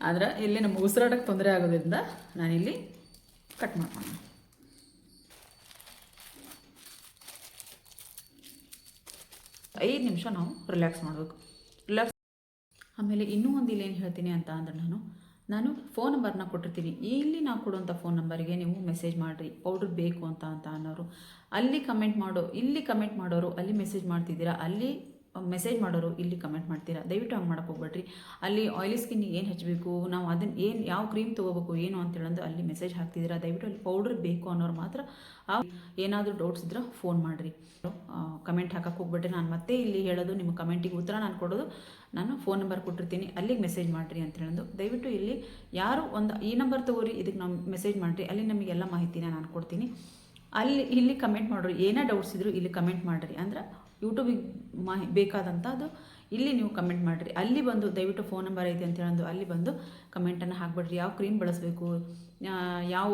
ಆದ್ರೆ ಇಲ್ಲಿ ನಮ್ಗೆ ಉಸಿರಾಟಕ್ಕೆ ತೊಂದರೆ ಆಗೋದ್ರಿಂದ ನಾನಿಲ್ಲಿ ಕಟ್ ಮಾಡ್ಕೊಂಡು. ಐದು ನಿಮಿಷ ನಾವು ರಿಲ್ಯಾಕ್ಸ್ ಮಾಡಬೇಕು. ರಿಲ್ಯಾಕ್ಸ್ ಆಮೇಲೆ ಇನ್ನೂ ಒಂದು ಏನು ಹೇಳ್ತೀನಿ ಅಂತ ಅಂದ್ರೆ ನಾನು ನಾನು ಫೋನ್ ನಂಬರ್ನ ಕೊಟ್ಟಿರ್ತೀನಿ. ಇಲ್ಲಿ ನಾವು ಕೊಡುವಂಥ ಫೋನ್ ನಂಬರಿಗೆ ನೀವು ಮೆಸೇಜ್ ಮಾಡಿರಿ. ಪೌಡ್ರ್ ಬೇಕು ಅಂತ ಅಂತ ಅನ್ನೋರು. ಅಲ್ಲಿ ಕಮೆಂಟ್ ಮಾಡೋ ಇಲ್ಲಿ ಕಮೆಂಟ್ ಮಾಡೋರು, ಅಲ್ಲಿ ಮೆಸೇಜ್ ಮಾಡ್ತಿದ್ದೀರಾ, ಅಲ್ಲಿ ಮೆಸೇಜ್ ಮಾಡೋರು ಇಲ್ಲಿ ಕಮೆಂಟ್ ಮಾಡ್ತೀರಾ? ದಯವಿಟ್ಟು ಹಂಗೆ ಮಾಡೋಕ್ಕೆ ಹೋಗ್ಬೇಡ್ರಿ. ಅಲ್ಲಿ ಆಯಿಲಿ ಸ್ಕಿನ್ ಏನು ಹಚ್ಚಬೇಕು ನಾವು ಅದನ್ನು ಏನು, ಯಾವ ಕ್ರೀಮ್ ತೊಗೋಬೇಕು, ಏನು ಅಂತ ಹೇಳಂದು ಅಲ್ಲಿ ಮೆಸೇಜ್ ಹಾಕ್ತಿದ್ದೀರಾ? ದಯವಿಟ್ಟು ಅಲ್ಲಿ ಪೌಡ್ರ್ ಬೇಕು ಅನ್ನೋರು ಮಾತ್ರ ಆ ಏನಾದರೂ ಡೌಟ್ಸ್ ಇದ್ರೆ ಫೋನ್ ಮಾಡಿರಿ. ಕಮೆಂಟ್ ಹಾಕಕ್ಕೆ ಹೋಗ್ಬಿಟ್ರೆ ನಾನು ಮತ್ತೆ ಇಲ್ಲಿ ಹೇಳೋದು, ನಿಮ್ಮ ಕಮೆಂಟಿಗೆ ಉತ್ತರ ನಾನು ಕೊಡೋದು. ನಾನು ಫೋನ್ ನಂಬರ್ ಕೊಟ್ಟಿರ್ತೀನಿ. ಅಲ್ಲಿಗೆ ಮೆಸೇಜ್ ಮಾಡಿರಿ ಅಂತ ಹೇಳೋದು. ದಯವಿಟ್ಟು ಇಲ್ಲಿ ಯಾರು ಒಂದು ಈ ನಂಬರ್ ತಗೋರಿ ಇದಕ್ಕೆ ನಾವು ಮೆಸೇಜ್ ಮಾಡಿರಿ. ಅಲ್ಲಿ ನಮಗೆಲ್ಲ ಮಾಹಿತಿನ ನಾನು ಕೊಡ್ತೀನಿ. ಅಲ್ಲಿ, ಇಲ್ಲಿ ಕಮೆಂಟ್ ಮಾಡೋರು ಏನೇ ಡೌಟ್ಸ್ ಇದ್ರು ಇಲ್ಲಿ ಕಮೆಂಟ್ ಮಾಡಿರಿ. ಅಂದ್ರೆ ಯೂಟ್ಯೂಬಿಗೆ ಮಾಹಿ ಬೇಕಾದಂಥ ಅದು ಇಲ್ಲಿ ನೀವು ಕಮೆಂಟ್ ಮಾಡಿರಿ. ಅಲ್ಲಿ ಬಂದು ದಯವಿಟ್ಟು ಫೋನ್ ನಂಬರ್ ಐತೆ ಅಂತ ಹೇಳೋದು, ಅಲ್ಲಿ ಬಂದು ಕಮೆಂಟನ್ನು ಹಾಕ್ಬಿಡ್ರಿ. ಯಾವ ಕ್ರೀಮ್ ಬಳಸಬೇಕು? ಯಾವ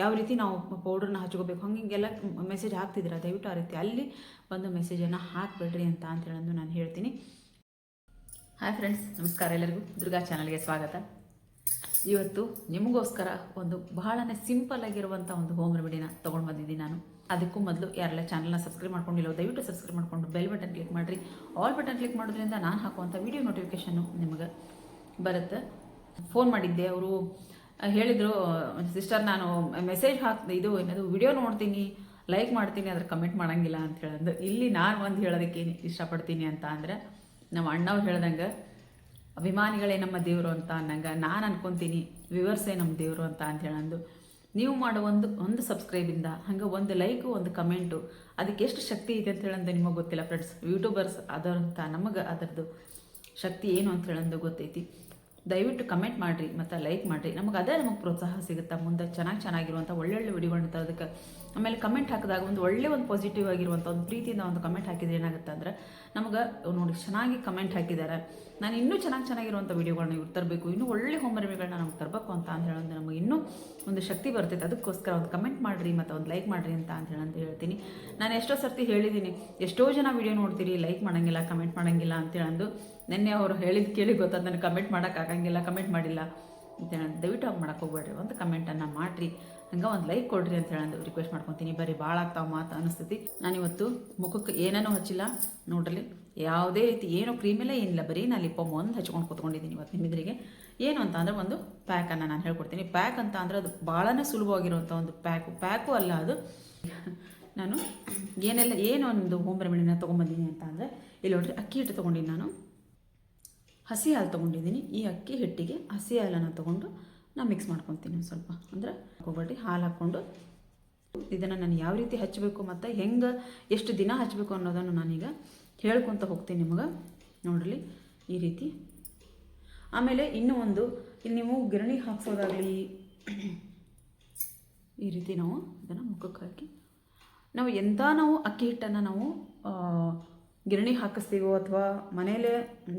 ಯಾವ ರೀತಿ ನಾವು ಪೌಡ್ರನ್ನ ಹಚ್ಕೋಬೇಕು? ಹಂಗೆ ಹಿಂಗೆಲ್ಲ ಮೆಸೇಜ್ ಹಾಕ್ತಿದ್ದೀರಾ? ದಯವಿಟ್ಟು ಆ ರೀತಿ ಅಲ್ಲಿ ಬಂದು ಮೆಸೇಜನ್ನು ಹಾಕ್ಬಿಡ್ರಿ ಅಂತ ಅಂತ ಹೇಳೋದು ನಾನು ಹೇಳ್ತೀನಿ. ಹಾಯ್ ಫ್ರೆಂಡ್ಸ್ ನಮಸ್ಕಾರ ಎಲ್ಲರಿಗೂ. ದುರ್ಗಾ ಚಾನಲ್ಗೆ ಸ್ವಾಗತ. ಇವತ್ತು ನಿಮಗೋಸ್ಕರ ಒಂದು ಬಹಳನೇ ಸಿಂಪಲ್ ಆಗಿರುವಂಥ ಒಂದು ಹೋಮ್ ರೆಮಿಡಿನ ತೊಗೊಂಡು ಬಂದಿದ್ದೀನಿ ನಾನು. ಅದಕ್ಕೂ ಮೊದಲು ಯಾರೆಲ್ಲ ಚಾನಲ್ನ ಸಬ್ಸ್ಕ್ರೈಬ್ ಮಾಡ್ಕೊಂಡಿಲ್ಲ, ದಯವಿಟ್ಟು ಸಬ್ಸ್ಕ್ರೈಬ್ ಮಾಡಿಕೊಂಡು ಬೆಲ್ ಬಟನ್ ಕ್ಲಿಕ್ ಮಾಡಿರಿ. ಆಲ್ ಬಟನ್ ಕ್ಲಿಕ್ ಮಾಡೋದ್ರಿಂದ ನಾನು ಹಾಕುವಂಥ ವೀಡಿಯೋ ನೋಟಿಫಿಕೇಷನ್ನು ನಿಮಗೆ ಬರುತ್ತೆ. ಫೋನ್ ಮಾಡಿದ್ದೆ, ಅವರು ಹೇಳಿದರು ಸಿಸ್ಟರ್ ನಾನು ಮೆಸೇಜ್ ಹಾಕ್, ಇದು ಏನದು ವಿಡಿಯೋ ನೋಡ್ತೀನಿ ಲೈಕ್ ಮಾಡ್ತೀನಿ ಅದ್ರ ಕಮೆಂಟ್ ಮಾಡೋಂಗಿಲ್ಲ ಅಂತ ಹೇಳಂದು. ಇಲ್ಲಿ ನಾನು ಒಂದು ಹೇಳೋದಕ್ಕೆ ಇಷ್ಟಪಡ್ತೀನಿ ಅಂತ ಅಂದರೆ, ನಮ್ಮ ಅಣ್ಣವ್ರು ಹೇಳ್ದಂಗೆ, ಅಭಿಮಾನಿಗಳೇ ನಮ್ಮ ದೇವರು ಅಂತ ಅನ್ನಂಗೆ, ನಾನು ಅನ್ಕೊತೀನಿ ವಿವರ್ಸೇ ನಮ್ಮ ದೇವರು ಅಂತ ಅಂತ ಹೇಳಂದು. ನೀವು ಮಾಡೋ ಒಂದು ಒಂದು ಸಬ್ಸ್ಕ್ರೈಬಿಂದ ಹಂಗೆ ಒಂದು ಲೈಕು ಒಂದು ಕಮೆಂಟು ಅದಕ್ಕೆ ಎಷ್ಟು ಶಕ್ತಿ ಇದೆ ಅಂತ ಹೇಳಂದು ನಿಮಗೆ ಗೊತ್ತಿಲ್ಲ ಫ್ರೆಂಡ್ಸ್ ಯೂಟ್ಯೂಬರ್ಸ್ ಅದರಂಥ ನಮಗೆ ಅದರದ್ದು ಶಕ್ತಿ ಏನು ಅಂತ ಹೇಳಂದು ಗೊತ್ತೈತಿ. ದಯವಿಟ್ಟು ಕಮೆಂಟ್ ಮಾಡಿರಿ ಮತ್ತು ಲೈಕ್ ಮಾಡಿರಿ. ನಮಗೆ ಅದೇ ನಮಗೆ ಪ್ರೋತ್ಸಾಹ ಸಿಗುತ್ತೆ? ಮುಂದೆ ಚೆನ್ನಾಗಿ ಚೆನ್ನಾಗಿರುವಂಥ ಒಳ್ಳೊಳ್ಳೆ ವಿಡಿಯೋಗಳನ್ನ ತರೋದಕ್ಕೆ. ಆಮೇಲೆ ಕಮೆಂಟ್ ಹಾಕಿದಾಗ ಒಂದು ಒಳ್ಳೆ ಒಂದು ಪಾಸಿಟಿವ್ ಆಗಿರುವಂಥ ಒಂದು ಪ್ರೀತಿಯಿಂದ ಒಂದು ಕಮೆಂಟ್ ಹಾಕಿದ್ರೆ ಏನಾಗುತ್ತೆ ಅಂದರೆ, ನಮಗೆ ನೋಡಿ ಚೆನ್ನಾಗಿ ಕಮೆಂಟ್ ಹಾಕಿದ್ದಾರೆ ನಾನು ಇನ್ನೂ ಚೆನ್ನಾಗಿ ಚೆನ್ನಾಗಿರುವಂಥ ವಿಡಿಯೋಗಳನ್ನ ಇವ್ರು ತರಬೇಕು. ಇನ್ನೂ ಒಳ್ಳೆ ಹೋಮ್ ರೆಮಿಗಳನ್ನ ನಮ್ಗೆ ತರಬೇಕು ಅಂತ ಅಂತ ಹೇಳೋದು ನಮಗೆ ಇನ್ನೂ ಒಂದು ಶಕ್ತಿ ಬರ್ತೈತೆ. ಅದಕ್ಕೋಸ್ಕರ ಒಂದು ಕಮೆಂಟ್ ಮಾಡಿರಿ ಮತ್ತು ಒಂದು ಲೈಕ್ ಮಾಡಿರಿ ಅಂತ ಅಂತ ಹೇಳಂತ ಹೇಳ್ತೀನಿ. ನಾನು ಎಷ್ಟೋ ಸರ್ತಿ ಹೇಳಿದ್ದೀನಿ, ಎಷ್ಟೋ ಜನ ವಿಡಿಯೋ ನೋಡ್ತೀರಿ ಲೈಕ್ ಮಾಡೋಂಗಿಲ್ಲ ಕಮೆಂಟ್ ಮಾಡೋಂಗಿಲ್ಲ ಅಂತ ಹೇಳಂದು ನಿನ್ನೆ ಅವರು ಹೇಳಿದ ಕೇಳಿ ಗೊತ್ತಾದ ನನಗೆ ಕಮೆಂಟ್ ಮಾಡೋಕ್ಕಾಗಂಗಿಲ್ಲ ಕಮೆಂಟ್ ಮಾಡಿಲ್ಲ ಅಂತ ಹೇಳಿ ದಯವಿಟ್ಟು ಅವ್ರು ಮಾಡಕ್ಕೆ ಹೋಗ್ಬೇಡ್ರಿ, ಒಂದು ಕಮೆಂಟನ್ನು ಮಾಡಿರಿ. ಹಂಗೆ ಒಂದು ಲೈಕ್ ಕೊಡ್ರಿ ಅಂತ ಹೇಳಂದು ರಿಕ್ವೆಸ್ಟ್ ಮಾಡ್ಕೊತೀನಿ. ಬರೀ ಭಾಳ ಆಗ್ತಾವ ಮಾತು ಅನಿಸ್ತೈತಿ. ನಾನಿವತ್ತು ಮುಖಕ್ಕೆ ಏನೇನೂ ಹಚ್ಚಿಲ್ಲ, ನೋಡ್ರಿ. ಯಾವುದೇ ರೀತಿ ಏನೂ ಕ್ರೀಮೆಲ್ಲ ಏನಿಲ್ಲ, ಬರೀ ನಾನು ಲಿಪ್ಪ ಒಂದು ಹಚ್ಕೊಂಡು ಕೂತ್ಕೊಂಡಿದ್ದೀನಿ ಇವತ್ತು ನಿಮ್ಮಿದ್ರಿಗೆ. ಏನು ಅಂತ ಅಂದರೆ ಒಂದು ಪ್ಯಾಕನ್ನು ನಾನು ಹೇಳ್ಕೊಡ್ತೀನಿ. ಪ್ಯಾಕ್ ಅಂತ ಅಂದರೆ ಅದು ಭಾಳನೇ ಸುಲಭವಾಗಿರುವಂಥ ಒಂದು ಪ್ಯಾಕು ಪ್ಯಾಕು ಅಲ್ಲ ಅದು. ನಾನು ಏನೆಲ್ಲ ಏನು ಒಂದು ಹೋಮ್ ರೆಮಿಡಿನ ತೊಗೊಂಬಂದಿನಿ ಅಂತ ಅಂದರೆ, ಇಲ್ಲಿ ನೋಡ್ರಿ ಅಕ್ಕಿ ಹಿಟ್ಟು ತೊಗೊಂಡಿನಿ ನಾನು. ಹಸಿ ಹಾಲು ತೊಗೊಂಡಿದ್ದೀನಿ ಈ ಅಕ್ಕಿ ಹಿಟ್ಟಿಗೆ ಹಸಿ ಹಾಲನ್ನು ತೊಗೊಂಡು ನಾನು ಮಿಕ್ಸ್ ಮಾಡ್ಕೊತೀನಿ ಸ್ವಲ್ಪ. ಅಂದರೆ ಹೋಗ್ಬೇಡ್ರಿ ಹಾಲು ಹಾಕ್ಕೊಂಡು ಇದನ್ನು ನಾನು ಯಾವ ರೀತಿ ಹಚ್ಚಬೇಕು ಮತ್ತು ಹೆಂಗೆ ಎಷ್ಟು ದಿನ ಹಚ್ಚಬೇಕು ಅನ್ನೋದನ್ನು ನಾನೀಗ ಹೇಳ್ಕೊತ ಹೋಗ್ತೀನಿ ನಿಮಗೆ. ನೋಡ್ರಿ ಈ ರೀತಿ. ಆಮೇಲೆ ಇನ್ನೂ ಒಂದು, ಇಲ್ಲಿ ನೀವು ಗಿರಣಿ ಹಾಕ್ಸೋದಾಗಲಿ ಈ ರೀತಿ ನಾವು ಇದನ್ನು ಮುಖಕ್ಕೆ ಹಾಕಿ ನಾವು ಎಂಥ ನಾವು ಅಕ್ಕಿ ಹಿಟ್ಟನ್ನು ನಾವು ಗಿರಣಿ ಹಾಕಿಸ್ತೀವೋ ಅಥವಾ ಮನೆಯಲ್ಲೇ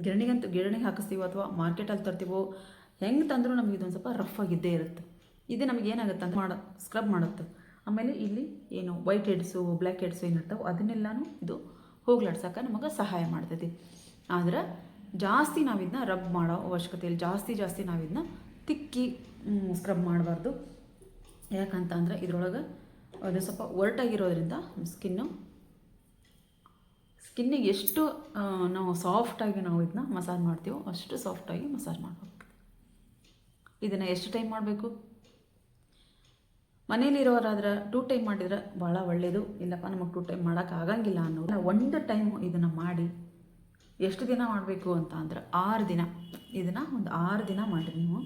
ಗಿರಣಿಗಂತೂ ಗಿರಣಿಗೆ ಹಾಕಿಸ್ತೀವೋ ಅಥವಾ ಮಾರ್ಕೆಟಲ್ಲಿ ತರ್ತೀವೋ, ಹೆಂಗೆ ತಂದರೂ ನಮಗೆ ಇದೊಂದು ಸ್ವಲ್ಪ ರಫ್ ಆಗಿದ್ದೇ ಇರುತ್ತೆ. ಇದು ನಮಗೆ ಏನಾಗುತ್ತೆ ಅಂತ ಮಾಡ ಸ್ಕ್ರಬ್ ಮಾಡುತ್ತೆ. ಆಮೇಲೆ ಇಲ್ಲಿ ಏನು ವೈಟ್ ಹೆಡ್ಸು ಬ್ಲ್ಯಾಕ್ ಹೆಡ್ಸು ಏನಿರ್ತಾವೆ ಅದನ್ನೆಲ್ಲನೂ ಇದು ಹೋಗ್ಲಾಡ್ಸೋಕೆ ನಮಗೆ ಸಹಾಯ ಮಾಡ್ತೈತಿ. ಆದ್ರೆ ಜಾಸ್ತಿ ನಾವಿದನ್ನ ರಬ್ ಮಾಡೋ ಅವಶ್ಯಕತೆ ಇಲ್ಲ ಜಾಸ್ತಿ ಜಾಸ್ತಿ ನಾವಿದನ್ನ ತಿಕ್ಕಿ ಸ್ಕ್ರಬ್ ಮಾಡಬಾರ್ದು. ಯಾಕಂತಂದ್ರೆ ಇದ್ರೊಳಗೆ ಅದು ಸ್ವಲ್ಪ ಒರಟಾಗಿರೋದ್ರಿಂದ ಸ್ಕಿನ್ನು ಸ್ಕಿನ್ನಿಗೆ ಎಷ್ಟು ನಾವು ಸಾಫ್ಟಾಗಿ ನಾವು ಇದನ್ನ ಮಸಾಜ್ ಮಾಡ್ತೀವೋ ಅಷ್ಟು ಸಾಫ್ಟಾಗಿ ಮಸಾಜ್ ಮಾಡಬೇಕು. ಇದನ್ನು ಎಷ್ಟು ಟೈಮ್ ಮಾಡಬೇಕು? ಮನೇಲಿರೋರಾದ್ರೆ ಟೂ ಟೈಮ್ ಮಾಡಿದ್ರೆ ಭಾಳ ಒಳ್ಳೆಯದು ಇಲ್ಲಪ್ಪ, ನಮಗೆ ಟೂ ಟೈಮ್ ಮಾಡೋಕೆ ಆಗಂಗಿಲ್ಲ ಅನ್ನೋರು ಒಂದು ಟೈಮ್ ಇದನ್ನು ಮಾಡಿ ಎಷ್ಟು ದಿನ ಮಾಡಬೇಕು ಅಂತ ಅಂದ್ರೆ ಆರು ದಿನ. ಇದನ್ನು ಒಂದು ಆರು ದಿನ ಮಾಡಿರಿ ನೀವು.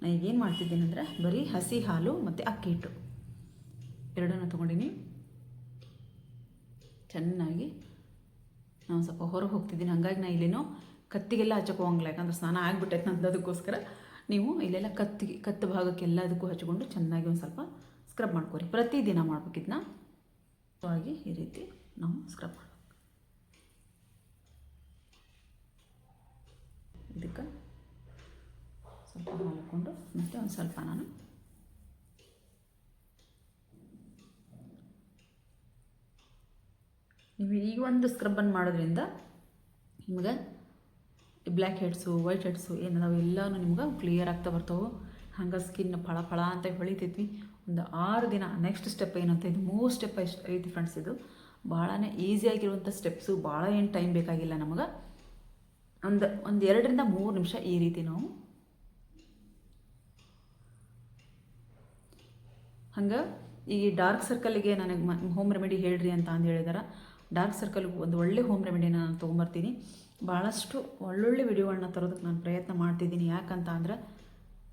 ನಾನು ಈಗೇನು ಮಾಡ್ತಿದ್ದೀನಿ ಅಂದರೆ ಬರೀ ಹಸಿ ಹಾಲು ಮತ್ತು ಅಕ್ಕಿ ಹಿಟ್ಟು. ಎರಡನ್ನೂ ತೊಗೊಂಡಿನಿ. ಚೆನ್ನಾಗಿ ನಾನು ಸ್ವಲ್ಪ ಹೊರಗೆ ಹೋಗ್ತಿದ್ದೀನಿ. ಹಂಗಾಗಿ ನಾನು ಇಲ್ಲೇನೋ ಕತ್ತಿಗೆಲ್ಲ ಹಚ್ಚಕ್ಕೆ ಯಾಕಂದ್ರೆ ಸ್ನಾನ ಆಗಿಬಿಟ್ಟೈತೆ ನಂದು ಅದಕ್ಕೋಸ್ಕರ. ನೀವು ಇಲ್ಲೆಲ್ಲ ಕತ್ತಿಗೆ ಕತ್ತು ಭಾಗಕ್ಕೆ ಎಲ್ಲದಕ್ಕೂ ಹಚ್ಕೊಂಡು ಚೆನ್ನಾಗಿ ಒಂದು ಸ್ವಲ್ಪ ಸ್ಕ್ರಬ್ ಮಾಡ್ಕೊರಿ. ಪ್ರತಿದಿನ ಮಾಡ್ಬೇಕಿದ್ನ ಆಗಿ ಈ ರೀತಿ ನಾವು ಸ್ಕ್ರಬ್ ಮಾಡ್ಬೇಕು. ಇದಕ್ಕೆ ಸ್ವಲ್ಪ ಹಾಕೊಂಡು ಮತ್ತು ಒಂದು ಸ್ವಲ್ಪ ನಾನು ಈ ಒಂದು ಸ್ಕ್ರಬ್ಬನ್ನು ಮಾಡೋದ್ರಿಂದ ನಿಮಗೆ ಬ್ಲ್ಯಾಕ್ ಹೆಡ್ಸು ವೈಟ್ ಹೆಡ್ಸು ಏನದಾವೆ ಎಲ್ಲನೂ ನಿಮ್ಗೆ ಕ್ಲಿಯರ್ ಆಗ್ತಾ ಬರ್ತಾವೆ. ಹಂಗೆ ಸ್ಕಿನ್ ಫಳ ಫಳ ಅಂತ ಹೊಳಿತೈತಿ. ಒಂದು ಆರು ದಿನ ನೆಕ್ಸ್ಟ್ ಸ್ಟೆಪ್ ಏನಂತ ಇದು ಮೂರು ಸ್ಟೆಪ್ ಐತಿ ಫ್ರೆಂಡ್ಸ್ ಇದು. ಭಾಳನೇ ಈಸಿಯಾಗಿರುವಂಥ ಸ್ಟೆಪ್ಸು ಭಾಳ ಏನು ಟೈಮ್ ಬೇಕಾಗಿಲ್ಲ ನಮಗೆ. ಒಂದು ಒಂದು ಎರಡರಿಂದ ಮೂರು ನಿಮಿಷ ಈ ರೀತಿ ನಾವು ಹಂಗೆ ಈ ಡಾರ್ಕ್ ಸರ್ಕಲ್ಗೆ ನನಗೆ ಹೋಮ್ ರೆಮಿಡಿ ಹೇಳ್ರಿ ಅಂತ ಅಂದು ಹೇಳಿದಾರೆ. ಡಾರ್ಕ್ ಸರ್ಕಲ್ಗೆ ಒಂದು ಒಳ್ಳೆ ಹೋಮ್ ರೆಮಿಡಿನ ನಾನು ತೊಗೊಂಬರ್ತೀನಿ. ಭಾಳಷ್ಟು ಒಳ್ಳೊಳ್ಳೆ ವಿಡಿಯೋಗಳನ್ನ ತರೋದಕ್ಕೆ ನಾನು ಪ್ರಯತ್ನ ಮಾಡ್ತಿದ್ದೀನಿ. ಯಾಕಂತ ಅಂದರೆ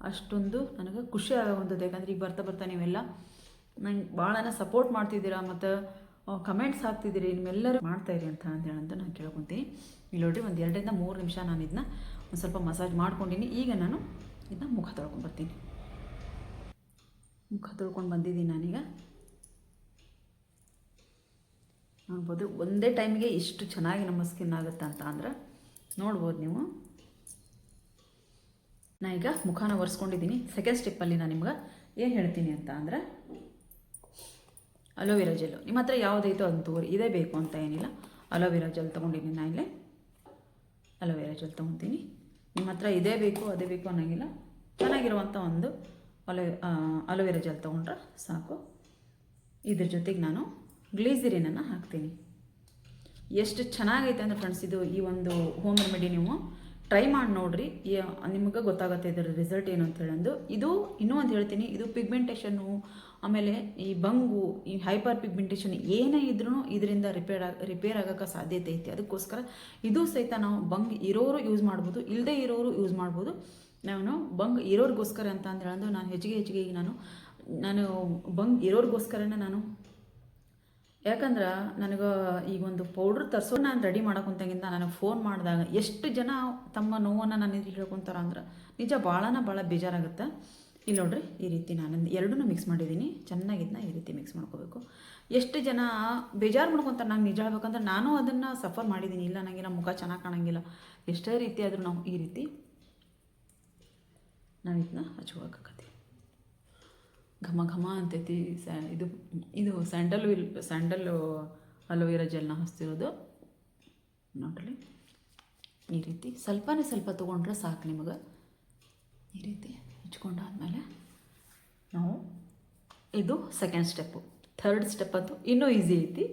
ಅಷ್ಟೊಂದು ನನಗೆ ಖುಷಿ ಆಗುವಂಥದ್ದು ಯಾಕಂದರೆ ಈಗ ಬರ್ತಾ ಬರ್ತಾ ನೀವೆಲ್ಲ ನಂಗೆ ಭಾಳನ ಸಪೋರ್ಟ್ ಮಾಡ್ತಿದ್ದೀರಾ ಮತ್ತು ಕಮೆಂಟ್ಸ್ ಹಾಕ್ತಿದ್ದೀರಿ. ನಿಮ್ಮೆಲ್ಲರೂ ಮಾಡ್ತಾಯಿರಿ ಅಂತ ಅಂತ ಅಂತ ನಾನು ಕೇಳ್ಕೊತೀನಿ. ಇಲ್ಲಿ ನೋಡ್ರಿ ಒಂದು ಎರಡರಿಂದ ಮೂರು ನಿಮಿಷ ನಾನು ಇದನ್ನ ಒಂದು ಸ್ವಲ್ಪ ಮಸಾಜ್ ಮಾಡ್ಕೊಂಡಿನಿ. ಈಗ ನಾನು ಇದನ್ನ ಮುಖ ತೊಳ್ಕೊಂಡು ಬರ್ತೀನಿ. ಮುಖ ತೊಳ್ಕೊಂಡು ಬಂದಿದ್ದೀನಿ ನಾನೀಗ. ನೋಡ್ಬೋದು ಒಂದೇ ಟೈಮ್ಗೆ ಇಷ್ಟು ಚೆನ್ನಾಗಿ ನಮ್ಮ ಸ್ಕಿನ್ ಆಗುತ್ತೆ ಅಂತ ಅಂದ್ರೆ, ನೋಡ್ಬೋದು ನೀವು. ನಾ ಈಗ ಮುಖಾನ ಒರೆಸ್ಕೊಂಡಿದ್ದೀನಿ. ಸೆಕೆಂಡ್ ಸ್ಟೆಪ್ಪಲ್ಲಿ ನಾನು ನಿಮ್ಗೆ ಏನು ಹೇಳ್ತೀನಿ ಅಂತ ಅಂದ್ರೆ ಅಲೋವೆರಾ ಜೆಲ್ಲು ನಿಮ್ಮ ಹತ್ರ ಯಾವುದೈತೋ ಅದನ್ನು ತೋರಿ ಇದೇ ಬೇಕು ಅಂತ ಏನಿಲ್ಲ. ಅಲೋವೆರಾ ಜೆಲ್ ತೊಗೊಂಡಿದ್ದೀನಿ ನಾ ಇಲ್ಲೇ. ಅಲೋವೆರಾ ಜೆಲ್ ತೊಗೊತೀನಿ. ನಿಮ್ಮ ಹತ್ರ ಇದೇ ಬೇಕು, ಅದೇ ಬೇಕು ಅನ್ನೋಂಗಿಲ್ಲ. ಚೆನ್ನಾಗಿರುವಂಥ ಒಂದು ಅಲೋ ಅಲೋವೆರಾ ಜೆಲ್ ತೊಗೊಂಡ್ರೆ ಸಾಕು. ಇದ್ರ ಜೊತೆಗೆ ನಾನು ಗ್ಲೀಸರಿನನ್ನು ಹಾಕ್ತೀನಿ. ಎಷ್ಟು ಚೆನ್ನಾಗೈತೆ ಅಂದರೆ ಫ್ರೆಂಡ್ಸ್ ಇದು ಈ ಒಂದು ಹೋಮ್ ರೆಮಿಡಿ ನೀವು ಟ್ರೈ ಮಾಡಿ ನೋಡ್ರಿ. ನಿಮಗೆ ಗೊತ್ತಾಗುತ್ತೆ ಇದರ ರಿಸಲ್ಟ್ ಏನು ಅಂತ ಹೇಳಂದು. ಇದು ಇನ್ನೂ ಒಂದು ಹೇಳ್ತೀನಿ, ಇದು ಪಿಗ್ಮೆಂಟೇಷನ್ನು ಆಮೇಲೆ ಈ ಬಂಗು, ಈ ಹೈಪರ್ ಪಿಗ್ಮೆಂಟೇಷನ್ ಏನೇ ಇದ್ರೂ ಇದರಿಂದ ರಿಪೇರ್ ಆಗ ರಿಪೇರ್ ಆಗೋಕ್ಕೆ ಸಾಧ್ಯತೆ ಐತಿ. ಅದಕ್ಕೋಸ್ಕರ ಇದು ಸಹಿತ ನಾವು ಬಂಗ್ ಇರೋರು ಯೂಸ್ ಮಾಡ್ಬೋದು ಇಲ್ಲದೇ ಇರೋರು ಯೂಸ್ ಮಾಡ್ಬೋದು. ನಾನು ಬಂಗ್ ಇರೋರಿಗೋಸ್ಕರ ಅಂತ ಹೇಳಂದು ನಾನು ಹೆಚ್ಚಿಗೆ ಹೆಚ್ಚಿಗೆ ನಾನು ನಾನು ಬಂಗ್ ಇರೋರಿಗೋಸ್ಕರನೇ ನಾನು ಯಾಕಂದ್ರೆ ನನಗೆ ಈಗ ಒಂದು ಪೌಡ್ರ್ ತರಿಸೋ ನಾನು ರೆಡಿ ಮಾಡೋಕ್ಕಂತಾಗಿಂದ ನನಗೆ ಫೋನ್ ಮಾಡಿದಾಗ ಎಷ್ಟು ಜನ ತಮ್ಮ ನೋವನ್ನು ನನ್ನ ಹೇಳ್ಕೊತಾರ ಅಂದ್ರೆ ನಿಜ ಭಾಳನ ಭಾಳ ಬೇಜಾರಾಗುತ್ತೆ. ಇಲ್ಲಿ ನೋಡ್ರಿ ಈ ರೀತಿ ನಾನು ಎರಡೂ ಮಿಕ್ಸ್ ಮಾಡಿದ್ದೀನಿ ಚೆನ್ನಾಗಿದ್ನ ಈ ರೀತಿ ಮಿಕ್ಸ್ ಮಾಡ್ಕೋಬೇಕು. ಎಷ್ಟು ಜನ ಬೇಜಾರು ಮಾಡ್ಕೊತಾರೆ ನಾನು ನಿಜ ಹೇಳ್ಬೇಕಂದ್ರೆ ನಾನು ಅದನ್ನು ಸಫರ್ ಮಾಡಿದ್ದೀನಿ ಇಲ್ಲ ನನಗೆ ನಮ್ಮ ಮುಖ ಚೆನ್ನಾಗಿ ಕಾಣಂಗಿಲ್ಲ. ಎಷ್ಟೇ ರೀತಿ ಆದರೂ ನಾವು ಈ ರೀತಿ ನಾವು ಇದನ್ನ ಹಚ್ಕೋಬೇಕಾಗತ್ತೆ ಘಮ ಘಮ ಅಂತೈತಿ ಸ್ಯಾ ಇದು ಇದು ಸ್ಯಾಂಡಲ್ ವಿಲ್ ಸ್ಯಾಂಡಲ್ ಅಲೋವೆರಾ ಜೆಲ್ನ ಹಚ್ತಿರೋದು. ನೋಡ್ರಿ. ಈ ರೀತಿ ಸ್ವಲ್ಪನೇ ಸ್ವಲ್ಪ ತೊಗೊಂಡ್ರೆ ಸಾಕು ನಿಮಗೆ. ಈ ರೀತಿ ಹಚ್ಕೊಂಡಾದ್ಮೇಲೆ ನಾವು ಇದು ಸೆಕೆಂಡ್ ಸ್ಟೆಪ್ಪು ಥರ್ಡ್ ಸ್ಟೆಪ್ ಅಂತೂ ಇನ್ನೂ ಈಸಿ ಐತಿ.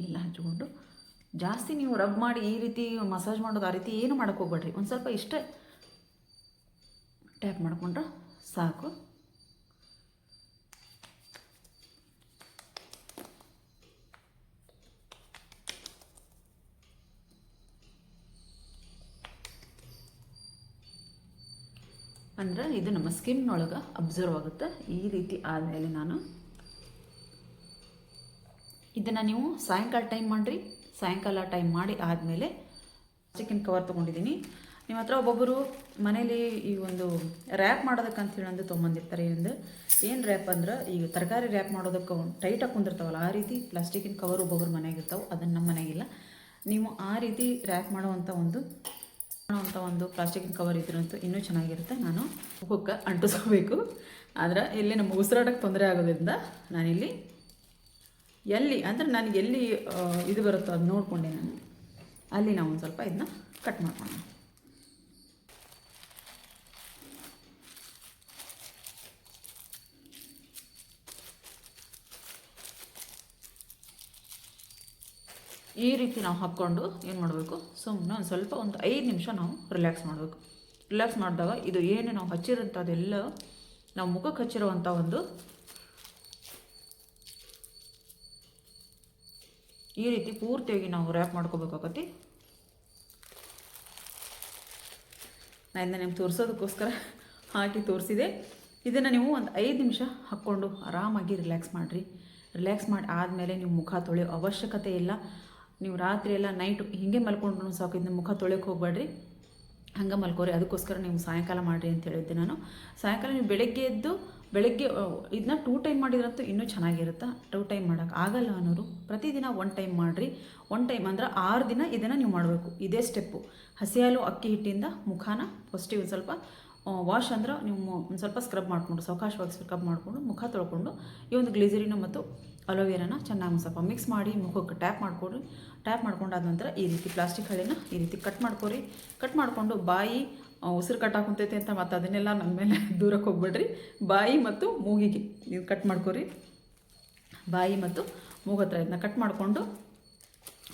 ಇಲ್ಲ ಹಚ್ಕೊಂಡು ಜಾಸ್ತಿ ನೀವು ರಬ್ ಮಾಡಿ ಈ ರೀತಿ ಮಸಾಜ್ ಮಾಡೋದು ಆ ರೀತಿ ಏನು ಮಾಡೋಕ್ಕೆ ಹೋಗ್ಬೇಡ್ರಿ. ಒಂದು ಸ್ವಲ್ಪ ಇಷ್ಟೇ ಟ್ಯಾಪ್ ಮಾಡಿಕೊಂಡ್ರೆ ಸಾಕು. ಅಂದ್ರೆ ಇದು ನಮ್ಮ ಸ್ಕಿನ್ ಒಳಗೆ ಅಬ್ಸರ್ವ್ ಆಗುತ್ತೆ. ಈ ರೀತಿ ಆದಮೇಲೆ ನಾನು ಇದನ್ನು ನೀವು ಸಾಯಂಕಾಲ ಟೈಮ್ ಮಾಡಿರಿ. ಸಾಯಂಕಾಲ ಟೈಮ್ ಮಾಡಿ ಆದಮೇಲೆ ಚಿಕನ್ ಕವರ್ ತೊಗೊಂಡಿದ್ದೀನಿ. ನಿಮ್ಮ ಹತ್ರ ಒಬ್ಬೊಬ್ಬರು ಮನೇಲಿ ಈ ಒಂದು ರ್ಯಾಪ್ ಮಾಡೋದಕ್ಕೆ ಅಂತ ಹೇಳಂದು ತೊಗೊಂಬಂದಿರ್ತಾರೆ. ಒಂದು ಏನು ರ್ಯಾಪ್ ಅಂದ್ರೆ, ಈಗ ತರಕಾರಿ ರ್ಯಾಪ್ ಮಾಡೋದಕ್ಕೆ ಟೈಟಾಗಿ ಕುಂದಿರ್ತಾವಲ್ಲ, ಆ ರೀತಿ ಪ್ಲಾಸ್ಟಿಕಿನ ಕವರ್ ಒಬ್ಬೊಬ್ಬರು ಮನೆಗೆ ಇರ್ತಾವೆ. ಅದನ್ನು ನಮ್ಮ ಮನೆಯಾಗಿಲ್ಲ ನೀವು ಆ ರೀತಿ ರ್ಯಾಪ್ ಮಾಡುವಂಥ ಒಂದು ಅಂತ ಒಂದು ಪ್ಲಾಸ್ಟಿಕ್ ಕವರ್ ಇದ್ರಂತೂ ಇನ್ನೂ ಚೆನ್ನಾಗಿರುತ್ತೆ. ನಾನು ಹುಕ್ಕ ಅಂಟಿಸ್ಕೋಬೇಕು. ಆದರೆ ಇಲ್ಲಿ ನಮ್ಮ ಉಸಿರಾಟಕ್ಕೆ ತೊಂದರೆ ಆಗೋದ್ರಿಂದ ನಾನಿಲ್ಲಿ ಎಲ್ಲಿ ಅಂದರೆ ನನಗೆ ಎಲ್ಲಿ ಇದು ಬರುತ್ತೋ ಅದು ನೋಡಿಕೊಂಡೆ ನಾನು. ಅಲ್ಲಿ ನಾವು ಸ್ವಲ್ಪ ಇದನ್ನ ಕಟ್ ಮಾಡ್ಕೊಳ್ಳೋಣ. ಈ ರೀತಿ ನಾವು ಹಾಕ್ಕೊಂಡು ಏನು ಮಾಡಬೇಕು? ಸುಮ್ಮನೆ ಒಂದು ಸ್ವಲ್ಪ ಒಂದು ಐದು ನಿಮಿಷ ನಾವು ರಿಲ್ಯಾಕ್ಸ್ ಮಾಡಬೇಕು. ರಿಲ್ಯಾಕ್ಸ್ ಮಾಡಿದಾಗ ಇದು ಏನು ನಾವು ಹಚ್ಚಿರೋಂಥದ್ದೆಲ್ಲ ನಾವು ಮುಖಕ್ಕೆ ಹಚ್ಚಿರುವಂಥ ಒಂದು ಈ ರೀತಿ ಪೂರ್ತಿಯಾಗಿ ನಾವು ರ್ಯಾಪ್ ಮಾಡ್ಕೋಬೇಕಾಗತ್ತೆ. ನಾನು ನಿಮ್ಗೆ ತೋರಿಸೋದಕ್ಕೋಸ್ಕರ ಹಾಕಿ ತೋರಿಸಿದೆ. ಇದನ್ನು ನೀವು ಒಂದು ಐದು ನಿಮಿಷ ಹಾಕ್ಕೊಂಡು ಆರಾಮಾಗಿ ರಿಲ್ಯಾಕ್ಸ್ ಮಾಡಿರಿ. ರಿಲ್ಯಾಕ್ಸ್ ಮಾಡಿ ಆದಮೇಲೆ ನೀವು ಮುಖ ತೊಳೆಯೋ ಅವಶ್ಯಕತೆ ಇಲ್ಲ. ನೀವು ರಾತ್ರಿ ಎಲ್ಲ ನೈಟು ಹೀಗೆ ಮಲ್ಕೊಂಡ್ರು ಸಾಕು ಇದನ್ನ ಮುಖ ತೊಳೆಯೋಕೆ ಹೋಗ್ಬೇಡ್ರಿ. ಹಂಗೆ ಮಲ್ಕೋರಿ, ಅದಕ್ಕೋಸ್ಕರ ನೀವು ಸಾಯಂಕಾಲ ಮಾಡಿರಿ ಅಂತ ಹೇಳಿದ್ದೆ ನಾನು. ಸಾಯಂಕಾಲ ನೀವು ಬೆಳಗ್ಗೆ ಎದ್ದು, ಬೆಳಗ್ಗೆ ಇದನ್ನ ಟೂ ಟೈಮ್ ಮಾಡಿದ್ರಂತೂ ಇನ್ನೂ ಚೆನ್ನಾಗಿರುತ್ತೆ? ಟೂ ಟೈಮ್ ಮಾಡೋಕೆ ಆಗಲ್ಲ ಅನ್ನೋರು, ಪ್ರತಿದಿನ ಒನ್ ಟೈಮ್ ಮಾಡಿರಿ. ಒನ್ ಟೈಮ್ ಅಂದ್ರೆ ಆರು ದಿನ ಇದನ್ನು ನೀವು ಮಾಡಬೇಕು. ಇದೇ ಸ್ಟೆಪ್ಪು ಹಸಿ ಹಾಲು ಅಕ್ಕಿ ಹಿಟ್ಟಿಂದ ಮುಖಾನ ಫಸ್ಟಿಗೆ ಒಂದು ಸ್ವಲ್ಪ ವಾಶ್ ಅಂದ್ರೆ ನೀವು ಒಂದು ಸ್ವಲ್ಪ ಸ್ಕ್ರಬ್ ಮಾಡಿಕೊಂಡು, ಸಾವಕಾಶವಾಗಿ ಸ್ಕ್ರಬ್ ಮಾಡಿಕೊಂಡು ಮುಖ ತೊಳ್ಕೊಂಡು ಈ ಒಂದು ಗ್ಲಿಸರಿನ ಮತ್ತು ಅಲೋವೆರಾನ ಚೆನ್ನಾಗಿ ಸ್ವಲ್ಪ ಮಿಕ್ಸ್ ಮಾಡಿ ಮುಖಕ್ಕೆ ಟ್ಯಾಪ್ ಮಾಡಿಕೊಡ್ರಿ. ಟ್ಯಾಪ್ ಮಾಡ್ಕೊಂಡಾದ ನಂತರ ಈ ರೀತಿ ಪ್ಲಾಸ್ಟಿಕ್ ಹಳ್ಳಿನ ಈ ರೀತಿ ಕಟ್ ಮಾಡ್ಕೊರಿ. ಕಟ್ ಮಾಡಿಕೊಂಡು ಬಾಯಿ ಉಸಿರು ಕಟ್ ಅಂತ ಮತ್ತು ಅದನ್ನೆಲ್ಲ ನನ್ನ ಮೇಲೆ ದೂರಕ್ಕೆ ಹೋಗ್ಬೇಡ್ರಿ. ಬಾಯಿ ಮತ್ತು ಮೂಗಿಗೆ ನೀವು ಕಟ್ ಮಾಡ್ಕೊರಿ. ಬಾಯಿ ಮತ್ತು ಮೂಗತ್ರ ಇದನ್ನ ಕಟ್ ಮಾಡಿಕೊಂಡು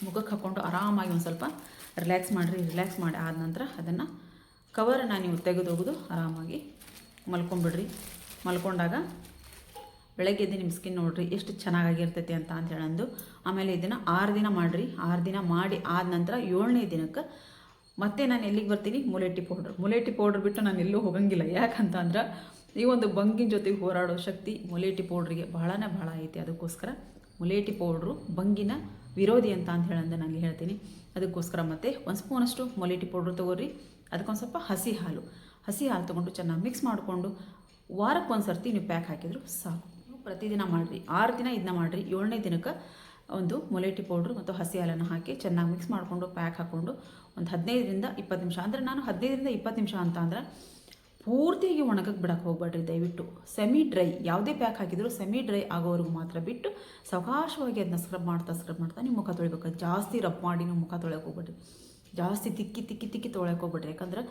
ಮುಖಕ್ಕೆ ಹಾಕ್ಕೊಂಡು ಆರಾಮಾಗಿ ಒಂದು ಸ್ವಲ್ಪ ರಿಲ್ಯಾಕ್ಸ್ ಮಾಡಿರಿ. ರಿಲ್ಯಾಕ್ಸ್ ಮಾಡಿ ಆದ ನಂತರ ಅದನ್ನು ಕವರನ್ನು ನೀವು ತೆಗೆದೋಗೋದು ಆರಾಮಾಗಿ ಮಲ್ಕೊಂಬಿಡ್ರಿ. ಮಲ್ಕೊಂಡಾಗ ಬೆಳಗ್ಗೆ ಎದ್ದು ನಿಮ್ಮ ಸ್ಕಿನ್ ನೋಡ್ರಿ ಎಷ್ಟು ಚೆನ್ನಾಗಿರ್ತೈತಿ ಅಂತ ಅಂತ ಹೇಳಂದು. ಆಮೇಲೆ ಇದನ್ನು ಆರು ದಿನ ಮಾಡಿರಿ. ಆರು ದಿನ ಮಾಡಿ ಆದ ನಂತರ ಏಳನೇ ದಿನಕ್ಕೆ ಮತ್ತೆ ನಾನು ಎಲ್ಲಿಗೆ ಬರ್ತೀನಿ? ಮುಲೇಟಿ ಪೌಡ್ರ್ ಮುಲೇಟಿ ಪೌಡ್ರ್ ಬಿಟ್ಟು ನಾನು ಎಲ್ಲೂ ಹೋಗಂಗಿಲ್ಲ. ಯಾಕಂತಂದ್ರೆ ಈ ಒಂದು ಬಂಗಿನ ಜೊತೆಗೆ ಹೋರಾಡೋ ಶಕ್ತಿ ಮುಲೇಟಿ ಪೌಡ್ರಿಗೆ ಬಹಳನೇ ಭಾಳ ಐತಿ. ಅದಕ್ಕೋಸ್ಕರ ಮುಲೇಟಿ ಪೌಡ್ರು ಬಂಗಿನ ವಿರೋಧಿ ಅಂತ ಅಂತ ಹೇಳಂದು ನಾನು ಹೇಳ್ತೀನಿ. ಅದಕ್ಕೋಸ್ಕರ ಮತ್ತೆ ಒಂದು ಸ್ಪೂನಷ್ಟು ಮೊಲೇಟಿ ಪೌಡ್ರ್ ತೊಗೊರಿ. ಅದಕ್ಕೊಂದು ಸ್ವಲ್ಪ ಹಸಿ ಹಾಲು. ಹಸಿ ಹಾಲು ತೊಗೊಂಡು ಚೆನ್ನಾಗಿ ಮಿಕ್ಸ್ ಮಾಡಿಕೊಂಡು ವಾರಕ್ಕೆ ಒಂದು ಸರ್ತಿ ನೀವು ಪ್ಯಾಕ್ ಹಾಕಿದ್ರು ಸಾಕು. ಪ್ರತಿದಿನ ಮಾಡಿರಿ. ಆರು ದಿನ ಇದನ್ನ ಮಾಡಿರಿ. ಏಳನೇ ದಿನಕ್ಕೆ ಒಂದು ಮೊಲೇಟಿ ಪೌಡ್ರು ಮತ್ತು ಹಸಿ ಹಾಲನ್ನು ಹಾಕಿ ಚೆನ್ನಾಗಿ ಮಿಕ್ಸ್ ಮಾಡಿಕೊಂಡು ಪ್ಯಾಕ್ ಹಾಕ್ಕೊಂಡು ಒಂದು ಹದಿನೈದರಿಂದ ಇಪ್ಪತ್ತು ನಿಮಿಷ. ಅಂದರೆ ನಾನು ಹದಿನೈದರಿಂದ ಇಪ್ಪತ್ತು ನಿಮಿಷ ಅಂತ ಅಂದ್ರೆ ಪೂರ್ತಿಯಾಗಿ ಒಣಗಕ್ಕೆ ಬಿಡಕ್ಕೆ ಹೋಗ್ಬೇಡ್ರಿ ದಯವಿಟ್ಟು. ಸೆಮಿ ಡ್ರೈ ಯಾವುದೇ ಪ್ಯಾಕ್ ಹಾಕಿದರೂ ಸೆಮಿ ಡ್ರೈ ಆಗೋವರೆಗೂ ಮಾತ್ರ ಬಿಟ್ಟು ಸಾವಕಾಶವಾಗಿ ಅದನ್ನ ಸ್ಕ್ರಬ್ ಮಾಡ್ತಾ ಸ್ಕ್ರಬ್ ಮಾಡ್ತಾ ನೀವು ಮುಖ ತೊಳಿಬೇಕು. ಜಾಸ್ತಿ ರಬ್ ಮಾಡಿ ನೀವು ಮುಖ ತೊಳೆಯೋಕೆ ಹೋಗ್ಬೇಡ್ರಿ. ಜಾಸ್ತಿ ತಿಕ್ಕಿ ತಿಕ್ಕಿ ತಿಕ್ಕಿ ತೊಳೆಯೋಕೆ ಹೋಗ್ಬೇಡ್ರಿ. ಯಾಕಂದ್ರೆ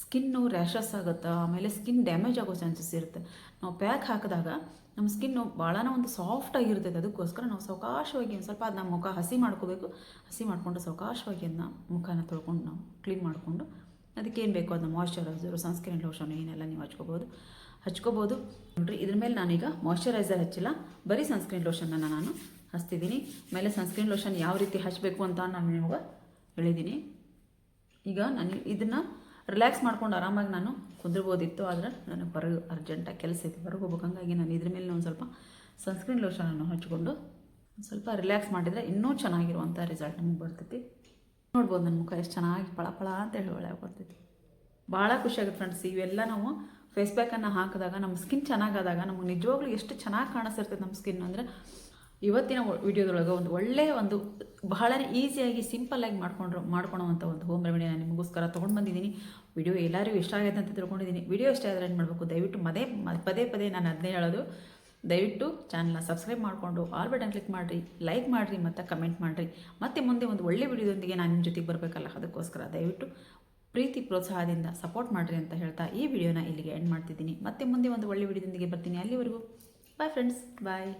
ಸ್ಕಿನ್ನು ರ್ಯಾಷಸ್ ಆಗುತ್ತೆ, ಆಮೇಲೆ ಸ್ಕಿನ್ ಡ್ಯಾಮೇಜ್ ಆಗೋ ಚಾನ್ಸಸ್ ಇರುತ್ತೆ. ನಾವು ಪ್ಯಾಕ್ ಹಾಕಿದಾಗ ನಮ್ಮ ಸ್ಕಿನ್ನು ಭಾಳನ ಒಂದು ಸಾಫ್ಟ್ ಆಗಿರ್ತೈತೆ. ಅದಕ್ಕೋಸ್ಕರ ನಾವು ಸಾವಕಾಶವಾಗಿ ಒಂದು ಸ್ವಲ್ಪ ಅದನ್ನ ಮುಖ ಹಸಿ ಮಾಡ್ಕೋಬೇಕು. ಹಸಿ ಮಾಡಿಕೊಂಡು ಸಾವಕಾಶವಾಗಿ ಅದನ್ನ ಮುಖನ ತೊಳ್ಕೊಂಡು ನಾವು ಕ್ಲೀನ್ ಮಾಡಿಕೊಂಡು ಅದಕ್ಕೆ ಏನು ಬೇಕೋ? ಅದನ್ನ ಮಾಯಶ್ಚರೈಸರು ಸನ್ಸ್ಕ್ರೀನ್ ಲೋಷನ್ ಏನೆಲ್ಲ ನೀವು ಹಚ್ಕೋಬೋದು. ಹಚ್ಕೋಬೋದು. ನೋಡ್ರಿ, ಇದ್ರ ಮೇಲೆ ನಾನೀಗ ಮಾಯಶ್ಚರೈಸರ್ ಹಚ್ಚಿಲ್ಲ. ಬರೀ ಸನ್ಸ್ಕ್ರೀನ್ ಲೋಷನನ್ನು ನಾನು ಹಚ್ತಿದ್ದೀನಿ. ಮೇಲೆ ಸನ್ಸ್ಕ್ರೀನ್ ಲೋಷನ್ ಯಾವ ರೀತಿ ಹಚ್ಚಬೇಕು ಅಂತ ನಾನು ನಿಮಗೆ ಹೇಳಿದ್ದೀನಿ ಈಗ ನಾನು ಇದನ್ನು ರಿಲ್ಯಾಕ್ಸ್ ಮಾಡ್ಕೊಂಡು ಆರಾಮಾಗಿ ನಾನು ಕುಂದಿರ್ಬೋದಿತ್ತು, ಆದರೆ ನನಗೆ ಹೊರಗೆ ಅರ್ಜೆಂಟಾಗಿ ಕೆಲಸ ಐತಿ ಹೊರಗೆ ಹೋಗ್ಬೇಕು. ಹಂಗಾಗಿ ನಾನು ಇದ್ರ ಮೇಲೆ ಒಂದು ಸ್ವಲ್ಪ ಸನ್ಸ್ಕ್ರೀನ್ ಲೋಷನನ್ನು ಹಚ್ಕೊಂಡು ಸ್ವಲ್ಪ ರಿಲ್ಯಾಕ್ಸ್ ಮಾಡಿದರೆ ಇನ್ನೂ ಚೆನ್ನಾಗಿರುವಂಥ ರಿಸಲ್ಟ್ ನಮಗೆ ಬರ್ತೈತಿ. ನೋಡ್ಬೋದು ನನ್ನ ಮುಖ ಎಷ್ಟು ಚೆನ್ನಾಗಿ ಪಳ ಪಳ ಅಂತ ಹೇಳಿ ಒಳ್ಳೆ ಬರ್ತೈತಿ. ಭಾಳ ಖುಷಿಯಾಗುತ್ತೆ ಫ್ರೆಂಡ್ಸ್ ಇವೆಲ್ಲ ನಾವು ಫೇಸ್ ಪ್ಯಾಕನ್ನು ಹಾಕಿದಾಗ ನಮ್ಮ ಸ್ಕಿನ್ ಚೆನ್ನಾಗಾದಾಗ ನಮಗೆ ನಿಜವಾಗ್ಲೂ ಎಷ್ಟು ಚೆನ್ನಾಗಿ ಕಾಣಿಸ್ತಿರ್ತೈತೆ ನಮ್ಮ ಸ್ಕಿನ್ ಅಂದರೆ ಇವತ್ತಿನ ವಿಡಿಯೋದೊಳಗೆ ಒಂದು ಒಳ್ಳೆಯ ಒಂದು ಬಹಳ ಈಸಿಯಾಗಿ ಸಿಂಪಲ್ಲಾಗಿ ಮಾಡ್ಕೊಂಡ್ರು ಮಾಡ್ಕೊಳೋವಂಥ ಒಂದು ಹೋಮ್ ರೆಮಿಡಿ ನಾನು ನಿಮಗೋಸ್ಕರ ತೊಗೊಂಡು ಬಂದಿದ್ದೀನಿ. ವಿಡಿಯೋ ಎಲ್ಲರಿಗೂ ಇಷ್ಟ ಆಗೈತೆ ಅಂತ ತಿಳ್ಕೊಂಡಿದ್ದೀನಿ. ವಿಡಿಯೋ ಇಷ್ಟ ಆದರೆ ಏನು ಮಾಡಬೇಕು? ದಯವಿಟ್ಟು ಮದೇ ಪದೇ ಪದೇ ನಾನು ಅದನ್ನೇ ಹೇಳೋದು. ದಯವಿಟ್ಟು ಚಾನಲ್ನ ಸಬ್ಸ್ಕ್ರೈಬ್ ಮಾಡಿಕೊಂಡು ಆಲ್ ಬಟನ್ ಕ್ಲಿಕ್ ಮಾಡಿರಿ ಲೈಕ್ ಮಾಡಿರಿ ಮತ್ತು ಕಮೆಂಟ್ ಮಾಡಿರಿ. ಮತ್ತೆ ಮುಂದೆ ಒಂದು ಒಳ್ಳೆ ವಿಡಿಯೋದೊಂದಿಗೆ ನಾನು ನಿಮ್ಮ ಜೊತೆಗೆ ಬರಬೇಕಲ್ಲ? ಅದಕ್ಕೋಸ್ಕರ ದಯವಿಟ್ಟು ಪ್ರೀತಿ, ಪ್ರೋತ್ಸಾಹದಿಂದ ಸಪೋರ್ಟ್ ಮಾಡಿರಿ ಅಂತ ಹೇಳ್ತಾ ಈ ವಿಡಿಯೋನ ಇಲ್ಲಿಗೆ ಎಂಡ್ ಮಾಡ್ತಿದ್ದೀನಿ. ಮತ್ತೆ ಮುಂದೆ ಒಂದು ಒಳ್ಳೆ ವಿಡಿಯೋದೊಂದಿಗೆ ಬರ್ತೀನಿ. ಅಲ್ಲಿವರೆಗೂ ಬಾಯ್ ಫ್ರೆಂಡ್ಸ್ ಬಾಯ್